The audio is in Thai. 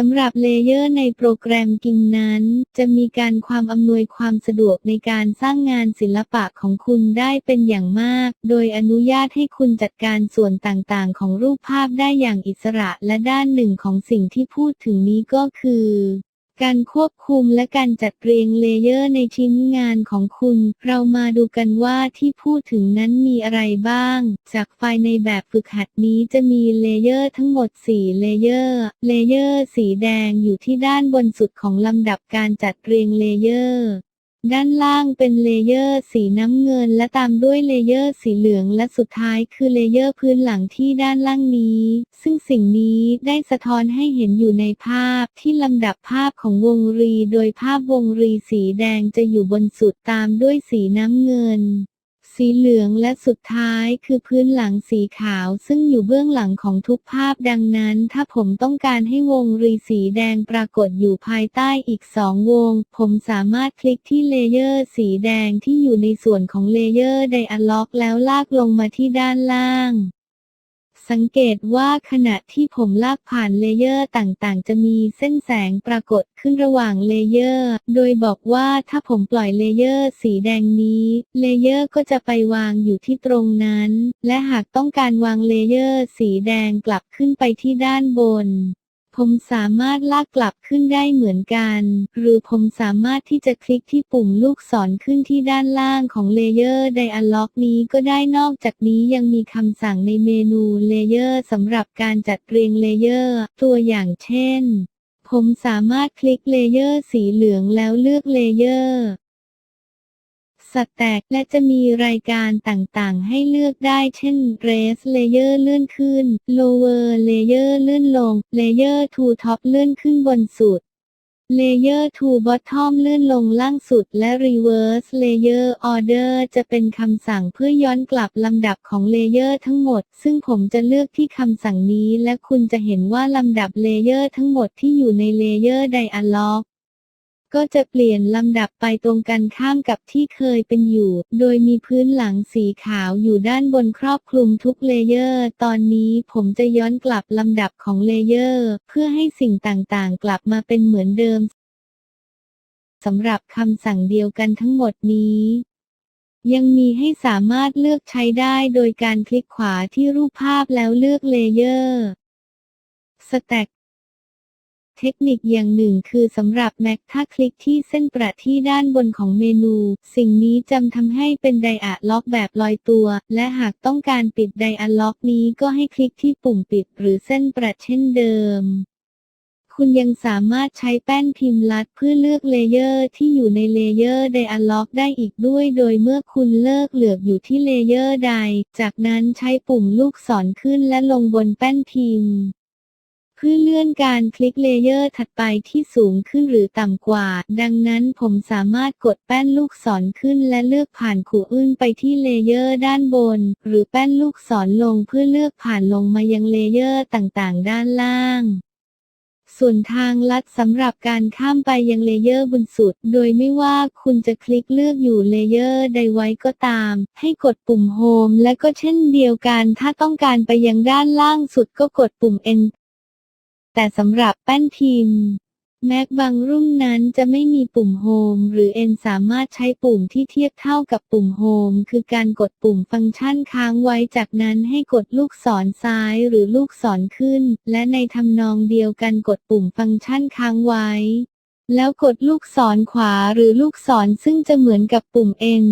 สำหรับเลเยอร์ในโปรแกรมกิงนั้น จะมีการความอำนวยความสะดวกในการสร้างงานศิลปะของคุณได้เป็นอย่างมาก โดยอนุญาตให้คุณจัดการส่วนต่างๆ ของรูปภาพได้อย่างอิสระและด้านหนึ่งของสิ่งที่พูดถึงนี้ก็คือ การควบคุมและการจัดเรียงเลเยอร์ในชิ้นงานของคุณ เรามาดูกันว่าที่พูดถึงนั้นมีอะไรบ้าง จากไฟล์ในแบบฝึกหัดนี้จะมีเลเยอร์ทั้งหมด 4 เลเยอร์ เลเยอร์สีแดงอยู่ที่ด้านบนสุดของลำดับการจัดเรียงเลเยอร์ ด้านล่างเป็นเลเยอร์สีน้ำเงิน และตามด้วยเลเยอร์สีเหลืองและสุดท้ายคือเลเยอร์พื้นหลังที่ด้านล่างนี้ ซึ่งสิ่งนี้ได้สะท้อนให้เห็นอยู่ในภาพที่ลำดับภาพของวงรี โดยภาพวงรีสีแดงจะอยู่บนสุดตามด้วยสีน้ำเงิน สีเหลืองและสุดท้ายคือพื้นหลังสีขาวซึ่งอยู่เบื้องหลังของทุกภาพดังนั้นถ้าผมต้องการให้วงรีสีแดงปรากฏอยู่ภายใต้อีกสองวง ผมสามารถคลิกที่เลเยอร์สีแดงที่อยู่ในส่วนของเลเยอร์ไดอะล็อกแล้วลากลงมาที่ด้านล่าง สังเกตว่าขณะที่ผมลากผ่านเลเยอร์ต่างๆ จะมีเส้นแสงปรากฏขึ้นระหว่างเลเยอร์ โดยบอกว่าถ้าผมปล่อยเลเยอร์สีแดงนี้ เลเยอร์ก็จะไปวางอยู่ที่ตรงนั้น และหากต้องการวางเลเยอร์สีแดงกลับขึ้นไปที่ด้านบน ผมสามารถลากกลับขึ้นได้เหมือนกัน หรือผมสามารถที่จะคลิกที่ปุ่มลูกศรขึ้นที่ด้านล่างของเลเยอร์ไดอะล็อกนี้ก็ได้นอกจากนี้ยังมีคำสั่งในเมนูเลเยอร์สำหรับการจัดเรียงเลเยอร์ ตัวอย่างเช่น ผมสามารถคลิกเลเยอร์สีเหลืองแล้วเลือกเลเยอร์ สแต็กและจะมีรายการต่างๆ ให้เลือกได้เช่น Raise Layer เลื่อนขึ้น Lower Layer เลื่อนลง Layer to Top เลื่อนขึ้นบนสุด Layer to Bottom เลื่อนลงล่างสุด และ Reverse Layer Order จะเป็นคำสั่งเพื่อย้อนกลับลำดับของเลเยอร์ทั้งหมด ซึ่งผมจะเลือกที่คำสั่งนี้และคุณจะเห็นว่าลำดับเลเยอร์ทั้งหมดที่อยู่ในเลเยอร์ Dialog ก็จะเปลี่ยนลำดับไปตรงกันข้ามกับที่เคยเป็นอยู่ โดยมีพื้นหลังสีขาวอยู่ด้านบนครอบคลุมทุกเลเยอร์ ตอนนี้ผมจะย้อนกลับลำดับของเลเยอร์ เพื่อให้สิ่งต่างๆ กลับมาเป็นเหมือนเดิมสำหรับคำสั่งเดียวกันทั้งหมดนี้ยังมีให้สามารถเลือกใช้ได้โดยการคลิกขวาที่รูปภาพแล้วเลือกเลเยอร์ สแต็ก เทคนิคอย่างหนึ่งคือสำหรับ Mac ถ้าคลิกที่เส้นประที่ด้านบนของเมนู สิ่งนี้จำทำให้เป็นไดอะล็อกแบบลอยตัว และหากต้องการปิดไดอะล็อกนี้ก็ให้คลิกที่ปุ่มปิดหรือเส้นประเช่นเดิมคุณยังสามารถใช้แป้นพิมพ์ลัดเพื่อเลือกเลเยอร์ที่อยู่ในเลเยอร์ไดอะล็อกได้อีกด้วย โดยเมื่อคุณเลิกเหลือบอยู่ที่เลเยอร์ใด จากนั้นใช้ปุ่มลูกศรขึ้นและลงบนแป้นพิมพ์ เพื่อเลื่อนการคลิกเลเยอร์ถัดไปที่สูงขึ้นหรือต่ำกว่า ดังนั้นผมสามารถกดแป้นลูกศรขึ้นและเลือกผ่านขู่อื้นไปที่เลเยอร์ด้านบน หรือแป้นลูกศรลงเพื่อเลือกผ่านลงมายังเลเยอร์ต่างๆ ด้านล่างส่วนทางลัดสำหรับการข้ามไปยังเลเยอร์บนสุด โดยไม่ว่าคุณจะคลิกเลือกอยู่เลเยอร์ใดไว้ก็ตาม ให้กดปุ่มโฮมและก็เช่นเดียวกัน ถ้าต้องการไปยังด้านล่างสุดก็กดปุ่ม N แต่สำหรับแป้นพิมพ์ แม็กบางรุ่นนั้นจะไม่มีปุ่มโฮมหรือ N สามารถใช้ปุ่มที่เทียบเท่ากับปุ่มโฮมคือการกดปุ่มฟังก์ชันค้างไว้จากนั้นให้กดลูกศรซ้ายหรือลูกศรขึ้น และในทำนองเดียวกันกดปุ่มฟังก์ชันค้างไว้ แล้วกดลูกศรขวาหรือลูกศรซึ่งจะเหมือนกับปุ่ม N